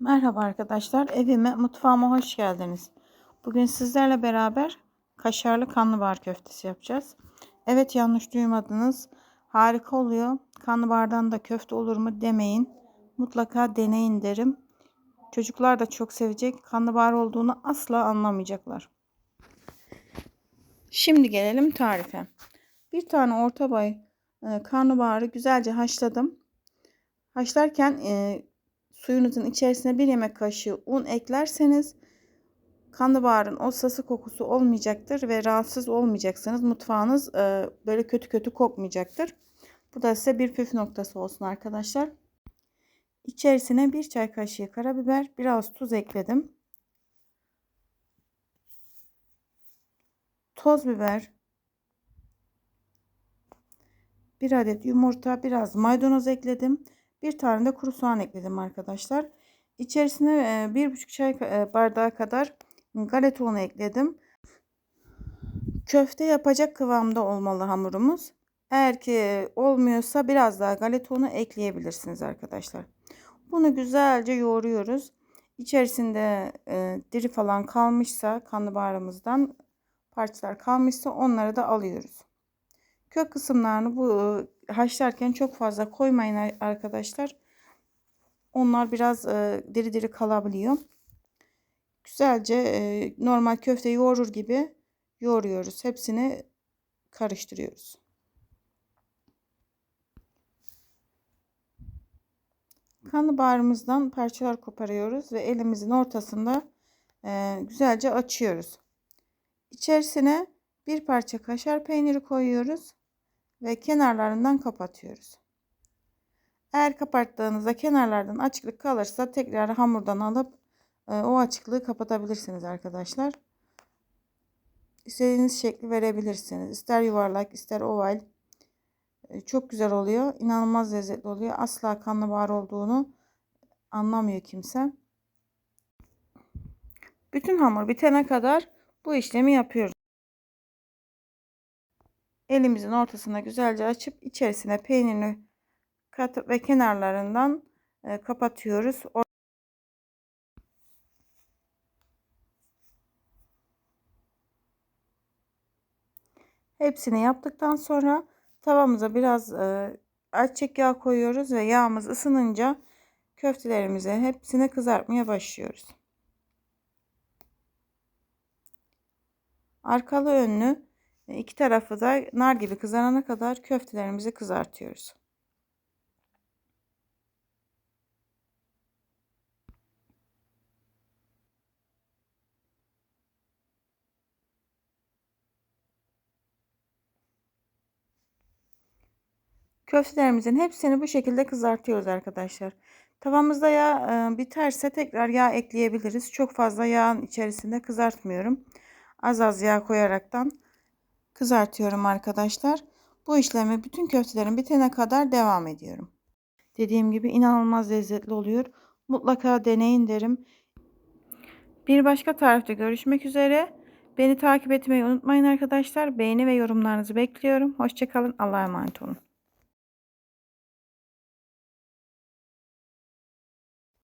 Merhaba arkadaşlar, evime, mutfağıma hoş geldiniz. Bugün sizlerle beraber kaşarlı karnabahar köftesi yapacağız. Evet yanlış duymadınız. Harika oluyor. Karnabahardan da köfte olur mu demeyin. Mutlaka deneyin derim. Çocuklar da çok sevecek. Karnabahar olduğunu asla anlamayacaklar. Şimdi gelelim tarife. Bir tane orta boy e, karnabaharı güzelce haşladım. Haşlarken e, suyunuzun içerisine bir yemek kaşığı un eklerseniz karnabaharın o sası kokusu olmayacaktır ve rahatsız olmayacaksınız. Mutfağınız e, böyle kötü kötü kokmayacaktır. Bu da size bir püf noktası olsun arkadaşlar. İçerisine bir çay kaşığı karabiber, biraz tuz ekledim. Toz biber, bir adet yumurta, biraz maydanoz ekledim. Bir tane de kuru soğan ekledim arkadaşlar. İçerisine e, bir buçuk çay e, bardağı kadar galeta unu ekledim. Köfte yapacak kıvamda olmalı hamurumuz. Eğer ki olmuyorsa biraz daha galeta unu ekleyebilirsiniz arkadaşlar. Bunu güzelce yoğuruyoruz. İçerisinde e, diri falan kalmışsa karnabaharımızdan parçalar kalmışsa onları da alıyoruz. Kök kısımlarını bu haşlarken çok fazla koymayın arkadaşlar. Onlar biraz e, diri diri kalabiliyor. Güzelce normal köfte yoğurur gibi yoğuruyoruz. Hepsini karıştırıyoruz. Karnabaharımızdan parçalar koparıyoruz ve elimizin ortasında güzelce açıyoruz. İçerisine bir parça kaşar peyniri koyuyoruz ve kenarlarından kapatıyoruz. Eğer kapattığınızda kenarlardan açıklık kalırsa tekrar hamurdan alıp e, o açıklığı kapatabilirsiniz arkadaşlar. İstediğiniz şekli verebilirsiniz. İster yuvarlak ister oval. E, çok güzel oluyor. İnanılmaz lezzetli oluyor. Asla karnabahar olduğunu anlamıyor kimse. Bütün hamur bitene kadar bu işlemi yapıyoruz. Elimizin ortasına güzelce açıp içerisine peynirini katıp ve kenarlarından e, kapatıyoruz. Hepsini yaptıktan sonra tavamıza biraz e, ayçiçek yağı koyuyoruz ve yağımız ısınınca köftelerimizi hepsini kızartmaya başlıyoruz. Arkalı önlü iki tarafı da nar gibi kızarana kadar köftelerimizi kızartıyoruz. Köftelerimizin hepsini bu şekilde kızartıyoruz arkadaşlar. Tavamızda yağ e, biterse tekrar yağ ekleyebiliriz. Çok fazla yağın içerisinde kızartmıyorum. Az az yağ koyaraktan kızartıyorum arkadaşlar. Bu işlemi bütün köftelerin bitene kadar devam ediyorum. Dediğim gibi inanılmaz lezzetli oluyor. Mutlaka deneyin derim. Bir başka tarifte görüşmek üzere. Beni takip etmeyi unutmayın arkadaşlar. Beğeni ve yorumlarınızı bekliyorum. Hoşçakalın. Allah'a emanet olun.